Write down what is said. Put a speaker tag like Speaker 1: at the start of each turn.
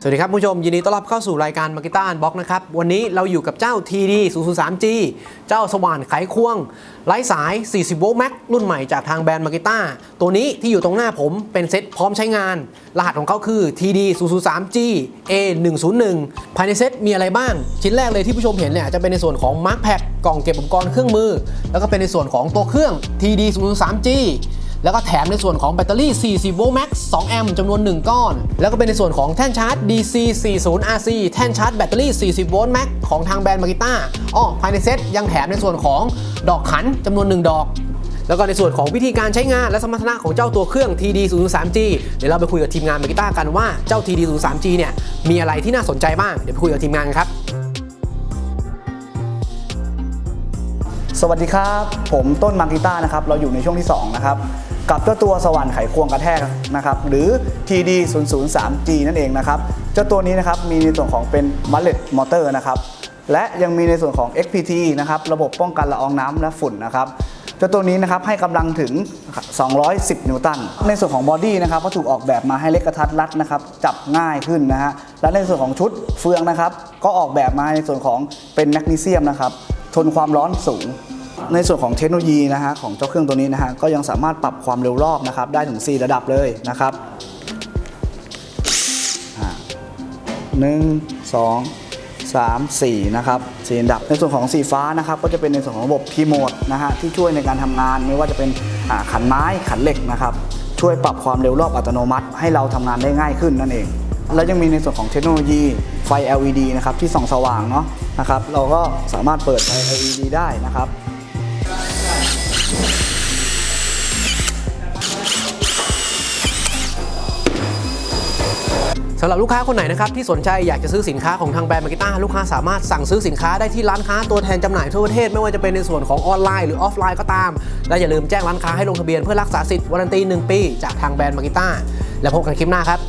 Speaker 1: สวัสดีครับผู้ชม ยินดีต้อนรับเข้าสู่รายการมากิต้าบ็อกนะครับ วันนี้เราอยู่กับเจ้า TD 003G เจ้าสว่านไขควงไร้สาย 40 โวลต์แม็กรุ่นใหม่จากทางแบรนด์มากิต้าตัวนี้ที่อยู่ตรงหน้าผมเป็นเซ็ตพร้อมใช้งาน รหัสของเขาคือ TD 003G A 1 0 1ภายในเซ็ตมีอะไรบ้าง ชิ้นแรกเลยที่ผู้ชมเห็นเนี่ยจะเป็นในส่วนของมาร์คแพ็กกล่องเก็บอุปกรณ์เครื่องมือ แล้วก็เป็นในส่วนของตัวเครื่อง TD 003G แล้วก็แถมในส่วนของแบตเตอรี่ 40 โวลต์แม็กซ์2แอมป์จำนวน 1 ก้อน แล้วก็เป็นในส่วนของแท่นชาร์จ DC 40 RC แท่นชาร์จแบตเตอรี่ 40 โวลต์แม็กของทางแบรนด์มากิต้าอ้อภายในเซ็ตยังแถมในส่วนของดอกขันจำนวน 1 ดอกแล้วก็ในส่วนของวิธีการใช้งานและสมรรถนะของเจ้าตัวเครื่อง TD 0 3 G เดี๋ยวเราไปคุยกับทีมงานมากิต้ากันว่าเจ้า TD 0 3 G เนี่ยมีอะไรที่น่าสนใจบ้าง เดี๋ยวไปคุยกับทีมงานกันครับ
Speaker 2: สวัสดีครับ ผมต้นมาร์กิต้านะครับ เราอยู่ในช่วงที่ 2 นะครับ กับเจ้าตัวสว่านไขควงกระแทกนะครับ หรือ TD 0 0 3 G นั่นเองนะครับ เจ้าตัวนี้นะครับมีในส่วนของเป็นมัลเลตมอเตอร์นะครับ และยังมีในส่วนของ XPT นะครับระบบป้องกันละอองน้ำและฝุ่นนะครับเจ้าตัวนี้นะครับให้กำลังถึง 210 นิวตัน ในส่วนของบอดี้นะครับก็ถูกออกแบบมาให้เล็กกระทัดรัดนะครับจับง่ายขึ้นนะฮะและในส่วนของชุดเฟืองนะครับก็ออกแบบมาในส่วนของเป็นแมกนีเซียมนะครับ นความร้อนสูง ในส่วนของเทคโนโลยีนะฮะของเจ้าเครื่องตัวนี้นะฮะก็ยังสามารถปรับความเร็วรอบนะครับได้ถึง 4 ระดับเลยนะครับหนึ่งสองสามสี่นะครับสี่ระดับ ในส่วนของสีฟ้านะครับก็จะเป็นในส่วนของระบบพีโหมดนะฮะที่ช่วยในการทำงานไม่ว่าจะเป็นขันไม้ขันเหล็กนะครับช่วยปรับความเร็วรอบอัตโนมัติ ให้เราทำงานได้ง่ายขึ้นนั่นเอง แล้วยังมีในส่วนของเทคโนโลยีไฟ LED นะครับที่ส่องสว่างเนาะนะครับ เราก็สามารถเปิดไฟ LED ได้นะครับ
Speaker 1: สำหรับลูกค้าคนไหนนะครับที่สนใจอยากจะซื้อสินค้าของทางแบรนด์มากิต้าลูกค้าสามารถสั่งซื้อสินค้าได้ที่ร้านค้าตัวแทนจำหน่ายทั่วประเทศ ไม่ว่าจะเป็นในส่วนของออนไลน์หรือออฟไลน์ก็ตาม และอย่าลืมแจ้งร้านค้าให้ลงทะเบียนเพื่อรักษาสิทธิ์วารันตี 1 ปี จากทางแบรนด์มากิต้าแล้วพบกันคลิปหน้าครับ